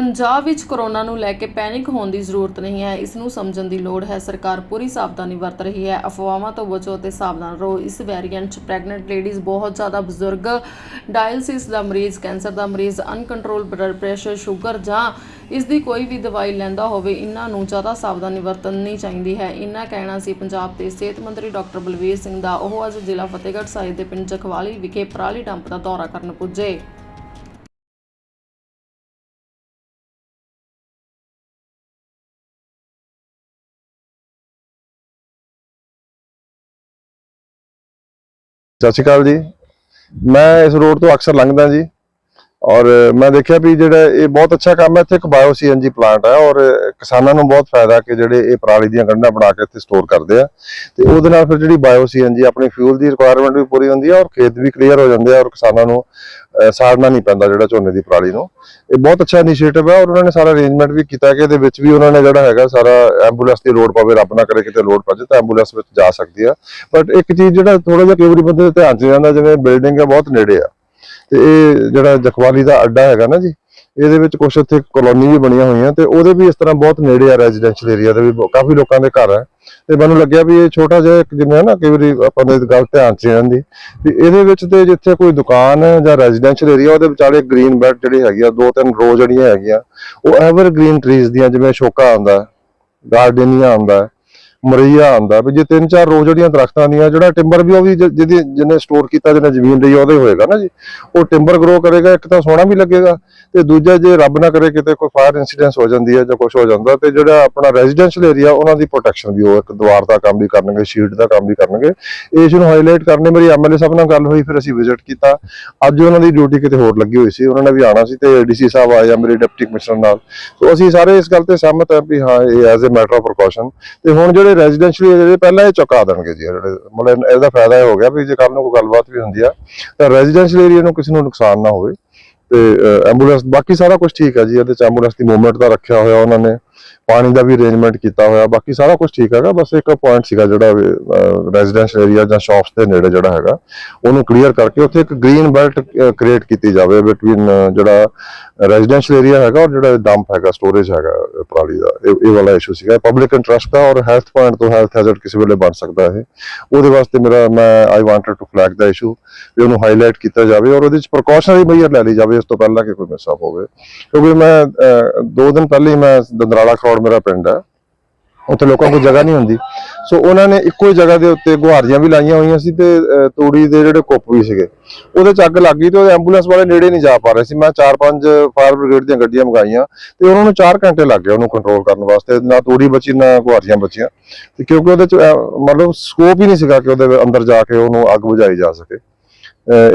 ਪੰਜਾਬ ਵਿੱਚ ਕੋਰੋਨਾ ਨੂੰ ਲੈ ਕੇ ਪੈਨਿਕ ਹੋਣ ਦੀ ਜ਼ਰੂਰਤ ਨਹੀਂ ਹੈ, ਇਸ ਨੂੰ ਸਮਝਣ ਦੀ ਲੋੜ ਹੈ। ਸਰਕਾਰ ਪੂਰੀ ਸਾਵਧਾਨੀ ਵਰਤ ਰਹੀ ਹੈ। ਅਫਵਾਹਾਂ ਤੋਂ ਬਚੋ ਅਤੇ ਸਾਵਧਾਨ ਰਹੋ। ਇਸ ਵੈਰੀਐਂਟ 'ਚ ਪ੍ਰੈਗਨੈਂਟ ਲੇਡੀਜ਼ ਬਹੁਤ ਜ਼ਿਆਦਾ ਬਜ਼ੁਰਗ, ਡਾਇਲਸਿਸ ਦਾ ਮਰੀਜ਼, ਕੈਂਸਰ ਦਾ ਮਰੀਜ਼ ਅਨਕੰਟਰੋਲ ਬਲੱਡ ਪ੍ਰੈਸ਼ਰ, ਸ਼ੂਗਰ ਜਾਂ ਇਸ ਦੀ ਕੋਈ ਵੀ ਦਵਾਈ ਲੈਂਦਾ ਹੋਵੇ, ਇਹਨਾਂ ਨੂੰ ਜ਼ਿਆਦਾ ਸਾਵਧਾਨੀ ਵਰਤਣੀ ਚਾਹੀਦੀ ਹੈ। ਇਹਨਾਂ ਕਹਿਣਾ ਸੀ ਪੰਜਾਬ ਦੇ ਸਿਹਤ ਮੰਤਰੀ ਡਾਕਟਰ ਬਲਵੀਰ ਸਿੰਘ ਦਾ। ਉਹ ਅੱਜ ਜ਼ਿਲ੍ਹਾ ਫਤਿਹਗੜ੍ਹ ਸਾਹਿਬ ਦੇ ਪਿੰਡ ਜਖਵਾਲੀ ਵਿਖੇ ਪਰਾਲੀ ਡੰਪ ਦਾ ਦੌਰਾ ਕਰਨ ਪੁੱਜੇ। ਸਤਿ ਸ਼੍ਰੀ ਅਕਾਲ ਜੀ। ਮੈਂ ਇਸ ਰੋਡ ਤੋਂ ਅਕਸਰ ਲੰਘਦਾ ਜੀ। ਔਰ ਮੈਂ ਦੇਖਿਆ ਵੀ ਜਿਹੜਾ ਇਹ ਬਹੁਤ ਅੱਛਾ ਕੰਮ ਹੈ, ਇੱਥੇ ਇੱਕ ਬਾਇਓ ਸੀਐਨਜੀ ਪਲਾਂਟ ਹੈ ਔਰ ਕਿਸਾਨਾਂ ਨੂੰ ਬਹੁਤ ਫਾਇਦਾ ਕਿ ਜਿਹੜੇ ਇਹ ਪਰਾਲੀ ਦੀਆਂ ਗੰਢਾਂ ਬਣਾ ਕੇ ਇੱਥੇ ਸਟੋਰ ਕਰਦੇ ਆ। ਤੇ ਉਹਦੇ ਨਾਲ ਫਿਰ ਜਿਹੜੀ ਬਾਇਓ ਸੀਐਨਜੀ ਆਪਣੀ ਫਿਊਲ ਦੀ ਰਿਕੁਆਇਰਮੈਂਟ ਵੀ ਪੂਰੀ ਹੁੰਦੀ ਹੈ ਔਰ ਖੇਤ ਵੀ ਕਲੀਅਰ ਹੋ ਜਾਂਦੇ ਆ ਔਰ ਕਿਸਾਨਾਂ ਨੂੰ ਸਾੜਨਾ ਨਹੀਂ ਪੈਂਦਾ ਜਿਹੜਾ ਝੋਨੇ ਦੀ ਪਰਾਲੀ ਨੂੰ। ਇਹ ਬਹੁਤ ਅੱਛਾ ਇਨੀਸ਼ੀਏਟਿਵ ਹੈ ਔਰ ਉਹਨਾਂ ਨੇ ਸਾਰਾ ਅਰੇਂਜਮੈਂਟ ਵੀ ਕੀਤਾ ਕਿ ਇਹਦੇ ਵਿੱਚ ਵੀ ਉਹਨਾਂ ਨੇ ਜਿਹੜਾ ਹੈਗਾ ਸਾਰਾ ਐਂਬੂਲੈਂਸ ਦੀ ਲੋਡ ਪਵੇ, ਰੱਬ ਨਾ ਕਰੇ ਕਿਤੇ ਲੋਡ ਪੈ ਜਾਏ ਤਾਂ ਐਂਬੂਲੈਂਸ ਵਿੱਚ ਜਾ ਸਕਦੀ ਆ। ਬਟ ਇੱਕ ਚੀਜ਼ ਜਿਹੜਾ ਥੋੜਾ ਜਿਹਾ ਕਈ ਵਾਰੀ ਬੰਦੇ ਦੇ ਧਿਆਨ 'ਚ ਨਹੀਂ ਜਾਂਦਾ ਜਿਵੇਂ ਬਿਲਡਿੰਗ ਹੈ, ਬਹੁਤ ਨੇੜੇ ਆ। ਤੇ ਇਹ ਜਿਹੜਾ ਜਖਵਾਲੀ ਦਾ ਅੱਡਾ ਹੈਗਾ ਨਾ ਜੀ, ਇਹਦੇ ਵਿੱਚ ਕੁਝ ਇੱਥੇ ਕਲੋਨੀ ਵੀ ਬਣੀਆਂ ਹੋਈਆਂ ਤੇ ਉਹਦੇ ਵੀ ਇਸ ਤਰ੍ਹਾਂ ਬਹੁਤ ਨੇੜੇ ਆ ਰੈਜ਼ੀਡੈਂਸ਼ੀਅਲ ਏਰੀਆ ਦੇ ਵੀ ਕਾਫੀ ਲੋਕਾਂ ਦੇ ਘਰ ਹੈ ਤੇ ਮੈਨੂੰ ਲੱਗਿਆ ਵੀ ਇਹ ਛੋਟਾ ਜਿਹਾ ਇੱਕ ਜਿਵੇਂ ਨਾ, ਕਈ ਵਾਰੀ ਆਪਾਂ ਦੇ ਗੱਲ ਧਿਆਨ 'ਚ ਰਹਿੰਦੀ ਵੀ ਇਹਦੇ ਵਿੱਚ ਤੇ ਜਿੱਥੇ ਕੋਈ ਦੁਕਾਨ ਹੈ ਜਾਂ ਰੈਜ਼ੀਡੈਂਸ਼ੀਅਲ ਏਰੀਆ ਉਹਦੇ ਵਿਚਾਲੇ ਗ੍ਰੀਨ ਬੈਲਟ ਜਿਹੜੀ ਹੈਗੀ ਆ, ਦੋ ਤਿੰਨ ਰੋ ਜਿਹੜੀਆਂ ਹੈਗੀਆਂ, ਉਹ ਐਵਰ ਗ੍ਰੀਨ ਟਰੀਜ਼ ਦੀਆਂ ਜਿਵੇਂ ਸ਼ੋਕਾ ਆਉਂਦਾ, ਗਾਰਡੇਨੀਆ ਆਉਂਦਾ ਮਰਈਆ ਆਉਂਦਾ ਵੀ ਜੇ ਤਿੰਨ ਚਾਰ ਰੋਜ਼ ਜਿਹੜੀਆਂ ਦਰਖਤਾਂ ਦੀਆਂ ਜਿਹੜਾ ਟਿੰਬਰ ਵੀ ਉਹ ਵੀ ਜਿਹਦੀ, ਜਿਹਨੇ ਸਟੋਰ ਕੀਤਾ, ਜਿਹਨੇ ਜ਼ਮੀਨ ਲਈ, ਉਹਦੇ ਹੋਏਗਾ ਨਾ ਜੀ। ਉਹ ਟਿੰਬਰ ਗਰੋ ਕਰੇਗਾ, ਇੱਕ ਤਾਂ ਸੋਹਣਾ ਵੀ ਲੱਗੇਗਾ ਤੇ ਦੂਜਾ ਜੇ ਰੱਬ ਨਾ ਕਰੇ ਕਿਤੇ ਕੋਈ ਫਾਇਰ ਇਨਸੀਡੈਂਸ ਹੋ ਜਾਂਦੀ ਹੈ ਜਾਂ ਕੁਝ ਹੋ ਜਾਂਦਾ ਤੇ ਜਿਹੜਾ ਆਪਣਾ ਰੈਜ਼ੀਡੈਂਸ਼ੀਅਲ ਏਰੀਆ ਉਹਨਾਂ ਦੀ ਪ੍ਰੋਟੈਕਸ਼ਨ ਵੀ ਉਹ ਇੱਕ ਦੀਵਾਰ ਦਾ ਕੰਮ ਵੀ ਕਰਨਗੇ ਸ਼ੀਟ ਦਾ ਕੰਮ ਵੀ ਕਰਨਗੇ। ਇਸ ਨੂੰ ਹਾਈਲਾਈਟ ਕਰਨੇ ਮੇਰੀ ਐਮਐਲਏ ਸਾਹਿਬ ਨਾਲ ਗੱਲ ਹੋਈ, ਫਿਰ ਅਸੀਂ ਵਿਜ਼ਿਟ ਕੀਤਾ। ਅੱਜ ਉਹਨਾਂ ਦੀ ਡਿਊਟੀ ਕਿਤੇ ਹੋਰ ਲੱਗੀ ਹੋਈ ਸੀ, ਉਹਨਾਂ ਨੇ ਵੀ ਆਣਾ ਸੀ ਤੇ ਡੀਸੀ ਸਾਹਿਬ ਆਏ ਆ, ਮੇਰੇ ਡਿਪਟੀ ਕਮਿਸ਼ਨਰ ਨਾਲ। ਸੋ ਅਸੀਂ ਸਾਰੇ ਇਸ ਗੱਲ ਤੇ ਸਹਿਮਤ ਹਾਂ ਵੀ ਹਾਂ, ਇਹ as a matter of precaution ਤੇ ਹੁਣ ਜਿਹੜੇ ਰੈਜ਼ੀਡੈਂਸ਼ੀਅਲ ਏਰੀਆ ਪਹਿਲਾਂ ਇਹ ਚੁਕਾ ਦੇਣਗੇ ਜੀ ਜਿਹੜੇ ਮਤਲਬ ਇਹਦਾ ਫਾਇਦਾ ਇਹ ਹੋ ਗਿਆ ਵੀ ਜੇ ਕੱਲ ਨੂੰ ਕੋਈ ਗੱਲਬਾਤ ਵੀ ਹੁੰਦੀ ਆ, ਤਾਂ ਰੈਜ਼ੀਡੈਂਸ਼ੀਅਲ ਏਰੀਆ ਨੂੰ ਕਿਸੇ ਨੂੰ ਨੁਕਸਾਨ ਨਾ ਹੋਵੇ ਤੇ ਐਂਬੂਲੈਂਸ ਬਾਕੀ ਸਾਰਾ ਕੁਝ ਠੀਕ ਆ ਜੀ, ਇਹਦੇ ਚ ਐਂਬੂਲੈਂਸ ਦੀ ਮੂਵਮੈਂਟ ਦਾ ਰੱਖਿਆ ਹੋਇਆ ਉਹਨਾਂ ਨੇ। ਪਾਣੀ ਦਾ ਵੀ ਅਰੇਂਜਮੈਂਟ ਕੀਤਾ ਹੋਇਆ ਬਾਕੀ ਸਾਰਾ ਕੁਝ ਠੀਕ ਹੈਗਾ ਬਸ ਇੱਕ ਪੁਆਇੰਟ ਸੀਗਾ ਜਿਹੜਾ ਰੈਜ਼ੀਡੈਂਸ਼ੀਅਲ ਏਰੀਆ ਜਾਂ ਸ਼ਾਪਸ ਦੇ ਨੇੜੇ ਜਿਹੜਾ ਹੈਗਾ ਉਹਨੂੰ ਕਲੀਅਰ ਕਰਕੇ ਉੱਥੇ ਇੱਕ ਗ੍ਰੀਨ ਬੈਲਟ ਕ੍ਰੀਏਟ ਕੀਤੀ ਜਾਵੇ ਬਿਟਵੀਨ ਜਿਹੜਾ ਰੈਜ਼ੀਡੈਂਸ਼ੀਅਲ ਏਰੀਆ ਹੈਗਾ ਔਰ ਜਿਹੜਾ ਡੰਪ ਹੈਗਾ ਸਟੋਰੇਜ ਹੈਗਾ ਪਰਾਲੀ ਦਾ। ਇਹ ਇਹ ਵਾਲਾ ਇਸ਼ੂ ਸੀਗਾ। ਪਬਲਿਕ ਇੰਟਰਸਟ ਦਾ ਔਰ ਹੈਲਥ ਪੁਆਇੰਟ ਤੋਂ ਹੈਲਥ ਹੈਜ਼ਰਡ ਕਿਸੇ ਵੇਲੇ ਬਣ ਸਕਦਾ ਹੈ ਉਹਦੇ ਵਾਸਤੇ ਮੇਰਾ ਮੈਂ ਆਈ ਵਾਂਟਡ ਟੂ ਫਲੈਗ ਦਾ ਇਸ਼ੂ ਵੀ ਉਹਨੂੰ ਹਾਈਲਾਈਟ ਕੀਤਾ ਜਾਵੇ ਔਰ ਉਹਦੇ ਵਿੱਚ ਪ੍ਰੀਕਾਸ਼ਨਰੀ ਮੇਜਰ ਲੈ ਲਈ ਜਾਵੇ ਇਸ ਤੋਂ ਪਹਿਲਾਂ ਕਿ ਕੋਈ ਮਿਸ ਹੋਵੇ। ਕਿਉਂਕਿ ਮੈਂ ਅਹ, ਦੋ ਦਿਨ ਪਹਿਲੇ ਹੀ ਮੈਂ ਦੰਦਰਾਲਾ ਖਰੋੜ ਮੇਰਾ ਪਿੰਡ ਹੈ। ਉੱਥੇ ਲੋਕਾਂ ਕੋਲ ਜਗ੍ਹਾ ਨਹੀਂ ਹੁੰਦੀ। ਸੋ ਉਹਨਾਂ ਨੇ ਇੱਕੋ ਹੀ ਜਗ੍ਹਾ ਦੇ ਉੱਤੇ ਗੁਹਾਰੀਆਂ ਵੀ ਲਾਈਆਂ ਹੋਈਆਂ ਸੀ ਤੇ ਤੂੜੀ ਦੇ ਜਿਹੜੇ ਕੁੱਪ ਵੀ ਸੀਗੇ। ਉਹਦੇ ਚ ਅੱਗ ਲੱਗ ਗਈ ਤੇ ਉਹ ਐਂਬੂਲੈਂਸ ਵਾਲੇ ਨੇੜੇ ਨਹੀਂ ਜਾ ਪਾ ਰਹੇ ਸੀ। ਮੈਂ ਚਾਰ ਪੰਜ ਫਾਇਰ ਬ੍ਰਿਗੇਡ ਦੀਆਂ ਗੱਡੀਆਂ ਮੰਗਾਈਆਂ ਤੇ ਉਹਨਾਂ ਨੂੰ 4 ਘੰਟੇ ਲੱਗ ਗਏ ਉਹਨੂੰ ਕੰਟਰੋਲ ਕਰਨ ਵਾਸਤੇ। ਨਾ ਤੂੜੀ ਬਚੀ, ਨਾ ਗੁਹਾਰੀਆਂ ਬਚੀਆਂ। ਤੇ ਕਿਉਂਕਿ ਉਹਦੇ ਚ ਮਤਲਬ ਸਕੋਪ ਹੀ ਨਹੀਂ ਸੀਗਾ ਕਿ ਉਹਦੇ ਅੰਦਰ ਜਾ ਕੇ ਉਹਨੂੰ ਅੱਗ ਬੁਝਾਈ ਜਾ ਸਕੇ।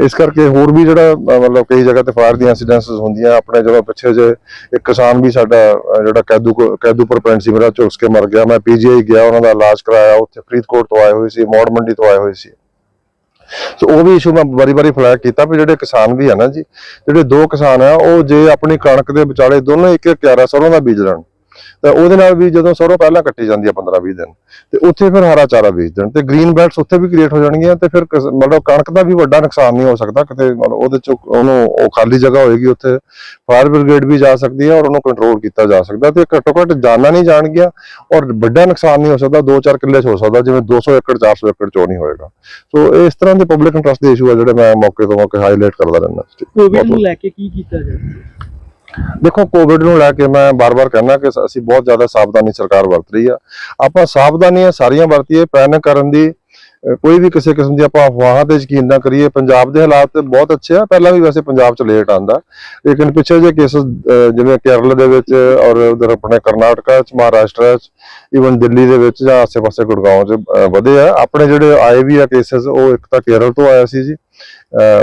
ਇਸ ਕਰਕੇ ਹੋਰ ਵੀ ਜਿਹੜਾ ਮਤਲਬ ਕਈ ਜਗ੍ਹਾ ਤੇ ਫਾਇਰ ਦੀਆਂ ਇਨਸੀਡੈਂਟਸ ਹੁੰਦੀਆਂ, ਆਪਣੇ ਜਦੋਂ ਪਿੱਛੇ ਜੇ ਇੱਕ ਕਿਸਾਨ ਵੀ ਸਾਡਾ ਜਿਹੜਾ ਕੈਦੂ ਕੈਦੂਪੁਰ ਪਿੰਡ ਸੀ ਮੇਰਾ, ਝੁਕਸ ਕੇ ਮਰ ਗਿਆ, ਮੈਂ ਪੀਜੀਆਈ ਗਿਆ, ਉਹਨਾਂ ਦਾ ਇਲਾਜ ਕਰਾਇਆ, ਉੱਥੇ ਫਰੀਦਕੋਟ ਤੋਂ ਆਏ ਹੋਏ ਸੀ, ਮੌੜ ਮੰਡੀ ਤੋਂ ਆਏ ਹੋਏ ਸੀ। ਸੋ ਉਹ ਵੀ ਇਸ਼ੂ ਮੈਂ ਵਾਰੀ-ਵਾਰੀ ਫਲੈਗ ਕੀਤਾ ਵੀ ਜਿਹੜੇ ਕਿਸਾਨ ਵੀ ਆ ਨਾ ਜੀ, ਜਿਹੜੇ ਦੋ ਕਿਸਾਨ ਆ, ਉਹ ਜੇ ਆਪਣੀ ਕਣਕ ਦੇ ਵਿਚਾਲੇ ਦੋਨੋਂ ਇੱਕ ਇੱਕ ਕਿਆਰਾ ਸਰੋਂ ਦਾ ਬੀਜ ਲੈਣ ਤਾਂ ਉਹਦੇ ਨਾਲ ਵੀ ਜਦੋਂ ਸਰੋਂ ਪਹਿਲਾਂ ਕੱਟੀ ਜਾਂਦੀ ਆ 15-20 ਦਿਨ, ਤੇ ਉੱਥੇ ਫਿਰ ਹਰਾ ਚਾਰਾ ਬੀਜ ਦੇਣ, ਤੇ ਗ੍ਰੀਨ ਬੈਲਟਸ ਉੱਥੇ ਵੀ ਕ੍ਰੀਏਟ ਹੋ ਜਾਣਗੀਆਂ, ਤੇ ਫਿਰ ਮਤਲਬ ਕਣਕ ਦਾ ਵੀ ਵੱਡਾ ਨੁਕਸਾਨ ਨਹੀਂ ਹੋ ਸਕਦਾ, ਕਿਤੇ ਮਤਲਬ ਉਹਦੇ ਚ ਉਹਨੂੰ ਉਹ ਖਾਲੀ ਜਗ੍ਹਾ ਹੋਏਗੀ ਉੱਥੇ ਫਾਇਰ ਬ੍ਰਿਗੇਡ ਵੀ ਜਾ ਸਕਦੀ ਹੈ ਔਰ ਉਹਨੂੰ ਕੰਟਰੋਲ ਕੀਤਾ ਜਾ ਸਕਦਾ, ਤੇ ਘੱਟੋ ਘੱਟ ਜਾਨਾਂ ਨਹੀਂ ਜਾਣਗੀਆਂ, ਔਰ ਵੱਡਾ ਨੁਕਸਾਨ ਨਹੀਂ ਹੋ ਸਕਦਾ 2-4 ਕਿੱਲੇ 'ਚ ਹੋ ਸਕਦਾ, ਜਿਵੇਂ 200 ਏਕੜ 400 ਏਕੜ 'ਚ ਨਹੀਂ ਹੋਏਗਾ। ਸੋ ਇਸ ਤਰ੍ਹਾਂ ਦੇ ਪਬਲਿਕ ਇੰਟਰਸਟ ਦੇ ਇਸ਼ੂ ਆ ਜਿਹੜੇ ਮੈਂ ਮੌਕੇ ਤੋਂ ਮੌਕੇ ਹਾਈਲਾਈਟ ਕਰਦਾ ਰਹਿੰਦਾ। ਕੋਵਿਡ ਨੂੰ ਲੈ ਕੇ ਕੀ ਕੀਤਾ ਜਾਵੇ ਦੇਖੋ ਕੋਵਿਡ ਨੂੰ ਲੈ ਕੇ ਮੈਂ ਬਾਰ-ਬਾਰ ਕਹਿੰਦਾ ਕਿ ਅਸੀਂ ਬਹੁਤ ਜ਼ਿਆਦਾ ਸਾਵਧਾਨੀ ਸਰਕਾਰ ਵਰਤ ਰਹੀ ਆ। ਆਪਾਂ ਸਾਵਧਾਨੀਆਂ ਸਾਰੀਆਂ ਵਰਤੀਏ ਪੈਨਿਕ ਕਰਨ ਦੀ ਕੋਈ ਵੀ ਕਿਸੇ ਕਿਸਮ ਦੀ ਆਪਾਂ ਅਫਵਾਹਾਂ ਤੇ ਯਕੀਨ ਨਾ ਕਰੀਏ। ਪੰਜਾਬ ਦੇ ਹਾਲਾਤ ਤੇ ਬਹੁਤ ਅੱਛੇ ਆ, ਪਹਿਲਾਂ ਵੀ ਵੈਸੇ ਪੰਜਾਬ ਚ ਲੇਟ ਆਂਦਾ। ਲੇਕਿਨ ਪਿੱਛੇ ਜੇ ਕੇਸਸ ਜਿਵੇਂ ਕੇਰਲ ਦੇ ਵਿੱਚ ਔਰ ਉਧਰ ਆਪਣੇ ਕਰਨਾਟਕਾ ਚ, ਮਹਾਰਾਸ਼ਟਰ ਚ ਈਵਨ ਦਿੱਲੀ ਦੇ ਵਿੱਚ ਜਾਂ ਆਸੇ-ਪਾਸੇ ਗੁੜਗਾਉਂ ਚ ਵਧੇ ਆ। ਆਪਣੇ ਜਿਹੜੇ ਆਏ ਵੀ ਆ ਕੇਸਸ ਉਹ ਇੱਕ ਤਾਂ ਕੇਰਲ ਤੋਂ ਆਇਆ ਸੀ ਜੀ।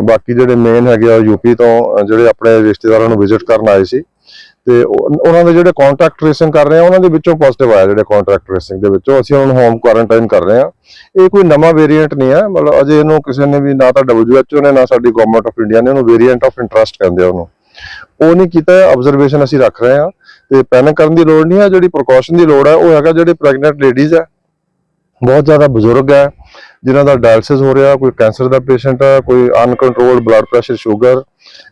ਬਾਕੀ ਜਿਹੜੇ ਮੇਨ ਹੈਗੇ ਆ ਯੂਪੀ ਤੋਂ ਜਿਹੜੇ ਆਪਣੇ ਰਿਸ਼ਤੇਦਾਰਾਂ ਨੂੰ ਵਿਜ਼ਿਟ ਕਰਨ ਆਏ ਸੀ। ਤੇ ਉਹਨਾਂ ਦੇ ਜਿਹੜੇ ਕੰਟੈਕਟ ਟ੍ਰੇਸਿੰਗ ਕਰ ਰਹੇ ਆ, ਉਹਨਾਂ ਦੇ ਵਿੱਚੋਂ ਪੋਜ਼ਿਟਿਵ ਆਇਆ ਜਿਹੜੇ ਕੰਟੈਕਟ ਟ੍ਰੇਸਿੰਗ ਦੇ ਵਿੱਚੋਂ। ਅਸੀਂ ਉਹਨਾਂ ਨੂੰ ਹੋਮ ਕੁਆਰੰਟਾਈਨ ਕਰ ਰਹੇ ਆ। ਇਹ ਕੋਈ ਨਵਾਂ ਵੇਰੀਐਂਟ ਨਹੀਂ ਹੈ ਮਤਲਬ ਅਜੇ ਇਹਨੂੰ ਕਿਸੇ ਨੇ ਵੀ ਨਾ ਤਾਂ WHO ਨੇ, ਨਾ ਸਾਡੀ ਗਵਰਨਮੈਂਟ ਆਫ ਇੰਡੀਆ ਨੇ ਉਹਨੂੰ ਵੇਰੀਐਂਟ ਆਫ ਇੰਟਰਸਟ ਕਹਿੰਦੇ ਆ ਉਹਨੂੰ। ਉਹ ਨਹੀਂ ਕੀਤਾ ਆਬਜ਼ਰਵੇਸ਼ਨ ਅਸੀਂ ਰੱਖ ਰਹੇ ਆ। ਤੇ ਪੈਨਿਕ ਕਰਨ ਦੀ ਲੋੜ ਨਹੀਂ ਹੈ ਜਿਹੜੀ ਪ੍ਰੀਕਾਸ਼ਨ ਦੀ ਲੋੜ ਹੈ ਉਹ ਹੈਗਾ ਜਿਹੜੇ ਪ੍ਰੈਗਨੈਂਟ ਲੇਡੀਜ਼ ਹੈ ਬਹੁਤ ਜ਼ਿਆਦਾ ਬਜ਼ੁਰਗ ਹੈ ਜਿਨ੍ਹਾਂ ਦਾ ਡਾਇਲਿਸਿਸ ਹੋ ਰਿਹਾ, ਕੋਈ ਕੈਂਸਰ ਦਾ ਪੇਸ਼ੈਂਟ ਹੈ ਕੋਈ ਅਨਕੰਟਰੋਲਡ ਬਲੱਡ ਪ੍ਰੈਸ਼ਰ ਸ਼ੂਗਰ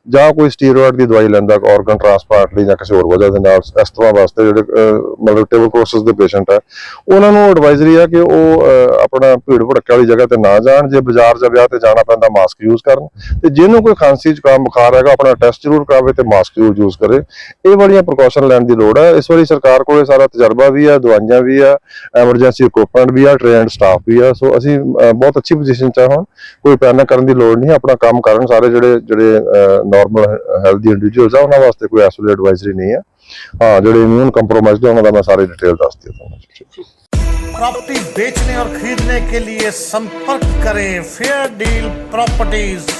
ਜਾਂ ਕੋਈ ਸਟੀਰੋਇਡ ਦੀ ਦਵਾਈ ਲੈਂਦਾ ਆਰਗਨ ਟ੍ਰਾਂਸਪਲਾਂਟ ਲਈ ਜਾਂ ਕਿਸੇ ਹੋਰ ਵਜ੍ਹਾ ਦੇ ਨਾਲ ਇਸ ਤਰ੍ਹਾਂ ਵਾਸਤੇ ਜਿਹੜੇ ਅਹ, ਮਤਲਬ ਟਿਊਬਰਕਲੋਸਿਸ ਦੇ ਪੇਸ਼ੈਂਟ ਹੈ ਉਹਨਾਂ ਨੂੰ ਐਡਵਾਈਜ਼ਰੀ ਆ ਕਿ ਉਹ ਆਪਣਾ ਭੀੜ ਭੜੱਕੇ ਵਾਲੀ ਜਗ੍ਹਾ ਤੇ ਨਾ ਜਾਣ ਜੇ ਬਾਜ਼ਾਰ ਜਾਂ ਵਿਆਹ ਤੇ ਜਾਣਾ ਪੈਂਦਾ ਮਾਸਕ ਯੂਜ਼ ਕਰਨ ਤੇ ਜਿਹਨੂੰ ਕੋਈ ਖਾਂਸੀ ਜ਼ੁਕਾਮ ਬੁਖਾਰ ਹੈਗਾ ਆਪਣਾ ਟੈਸਟ ਜ਼ਰੂਰ ਕਰਾਵੇ ਤੇ ਮਾਸਕ ਜ਼ਰੂਰ ਯੂਜ਼ ਕਰੇ। ਇਹ ਵਾਲੀਆਂ ਪ੍ਰੀਕਾਸ਼ਨ ਲੈਣ ਦੀ ਲੋੜ ਹੈ ਇਸ ਵਾਰੀ ਸਰਕਾਰ ਕੋਲੇ ਸਾਰਾ ਤਜਰਬਾ ਵੀ ਆ ਦਵਾਈਆਂ ਵੀ ਆ ਐਮਰਜੈਂਸੀ ਇਕਵਿਪਮੈਂਟ ਵੀ ਆ ਟ੍ਰੇਨਡ ਸਟਾਫ ਵੀ ਆ। ਸੋ ਅਸੀਂ ਬਹੁਤ ਅੱਛੀ ਪੋਜੀਸ਼ਨ 'ਚ ਹਾਂ ਕੋਈ ਪੈਨਿਕ ਕਰਨ ਦੀ ਲੋੜ ਨਹੀਂ ਆਪਣਾ ਕੰਮ ਕਰਨ ਸਾਰੇ ਜਿਹੜੇ ਜਿਹੜੇ ਨਾਰਮਲ ਹੈਲਦੀ ਇੰਡੀਵਿਜੂਅਲਸ ਆ ਉਹਨਾਂ ਵਾਸਤੇ ਕੋਈ ਐਸੋਲੇਟ ਐਡਵਾਈਜ਼ਰੀ ਨਹੀਂ ਹੈ ਹਾਂ ਜਿਹੜੇ ਇਮਿਊਨ ਕੰਪਰੋਮਾਈਜ਼ਡ ਉਹਨਾਂ ਦਾ ਮੈਂ ਸਾਰੇ ਡਿਟੇਲ ਦੱਸ ਦਿੱਤੀ ਤੁਹਾਨੂੰ प्रॉपर्टी बेचने और खरीदने के लिए संपर्क करें फेयर डील प्रॉपर्टीज